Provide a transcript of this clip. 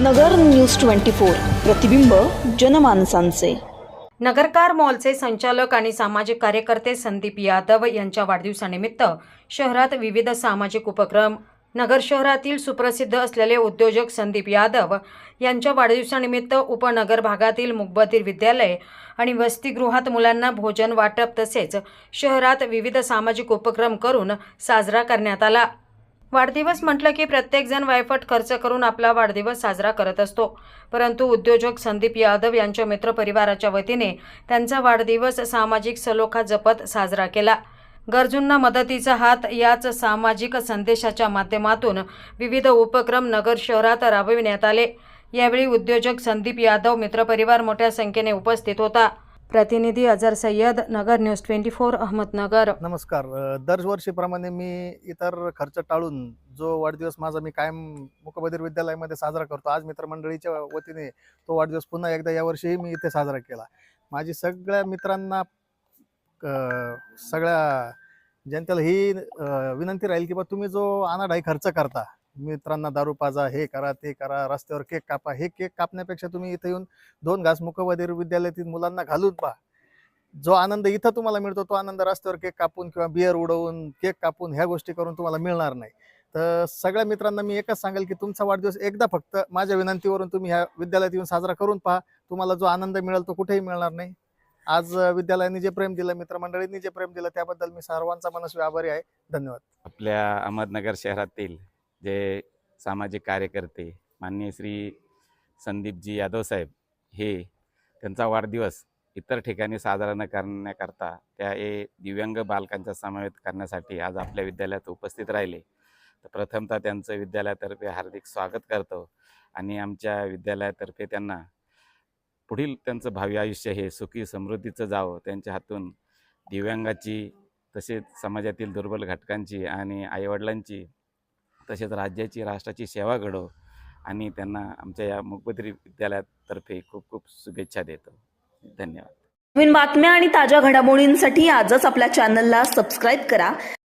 नगर news twenty four प्रतिबिंब जनमानसांचे. नगरकार मॉलचे संचालक आणि सामाजिक कार्यकर्ते संदीप यादव यांच्या वाढदिवसानिमित्त शहरात विविध सामाजिक उपक्रम नगर शहरातील सुप्रसिद्ध असलेले उद्योजक संदीप यादव यांच्या वाढदिवसानिमित्त उपनगर भागातील मुकबधीर विद्यालय आणि वसतिगृहात मुलांना भोजन वाटप तसेच शहरात विविध सामाजिक उपक्रम करून साजरा करण्यात आला. वाढदिवस म्हटलं की प्रत्येकजण वायफट खर्च करून आपला वाढदिवस साजरा करत असतो. परंतु उद्योजक संदीप यादव यांच्या मित्रपरिवाराच्या वतीने त्यांचा वाढदिवस सामाजिक सलोखा जपत साजरा केला. गरजूंना मदतीचा हात याच सामाजिक संदेशाच्या माध्यमातून विविध उपक्रम नगर शहरात राबविण्यात आले. यावेळी उद्योजक संदीप यादव मित्रपरिवार मोठ्या संख्येने उपस्थित होता. प्रतिनिधी Azhar Sayyad Nagar news twenty four Ahmednagar. नमस्कार. दरवर्षीप्रमाणे मी इतर खर्च टाळून जो वाढदिवस माझा मी कायम मुकबधीर विद्यालयामध्ये साजरा करतो आज मित्रमंडळीच्या वतीने तो वाढदिवस पुन्हा एकदा यावर्षीही मी इथे साजरा केला. माझी सगळ्या मित्रांना सगळ्या जनतेला ही विनंती राहील की बा तुम्ही जो आणाढाई खर्च करता मित्रांना दारू पाजा हे करा ते करा रस्त्यावर केक कापा हे केक कापण्यापेक्षा तुम्ही इथे येऊन दोन घास मुखवधीर विद्यालयातील मुलांना घालून पहा. जो आनंद इथं तुम्हाला मिळतो तो आनंद रस्त्यावर केक कापून किंवा बियर उडवून केक कापून ह्या गोष्टी करून तुम्हाला मिळणार नाही. तर सगळ्या मित्रांना मी एकच सांगेल की तुमचा वाढदिवस एकदा फक्त माझ्या विनंतीवरून तुम्ही ह्या विद्यालयात येऊन साजरा करून पहा. तुम्हाला जो आनंद मिळेल तो कुठेही मिळणार नाही. आज विद्यालयाने जे प्रेम दिलं मित्रमंडळींनी जे प्रेम दिलं त्याबद्दल मी सर्वांचा मनस्वी आभारी आहे. धन्यवाद. आपल्या अहमदनगर शहरातील जे सामाजिक कार्यकर्ते माननीय श्री संदीपजी यादव साहेब हे त्यांचा वाढदिवस इतर ठिकाणी साजरा न करण्याकरता त्या हे दिव्यांग बालकांचा समावेश करण्यासाठी आज आपल्या विद्यालयात उपस्थित राहिले. तर प्रथमतः त्यांचं विद्यालयातर्फे हार्दिक स्वागत करतो आणि आमच्या विद्यालयातर्फे त्यांना पुढील त्यांचं भावी आयुष्य हे सुखी समृद्धीचं जावं त्यांच्या हातून दिव्यांगाची तसेच समाजातील दुर्बल घटकांची आणि आईवडिलांची तसेच राज्याची राष्ट्राची सेवा घडो आणि त्यांना आमच्या या मुकबधिर विद्यालयातर्फे खूप खूप शुभेच्छा देतो. धन्यवाद. नवीन बातम्या आणि ताज्या घडामोडींसाठी आजच आपल्या चॅनलला सबस्क्राईब करा.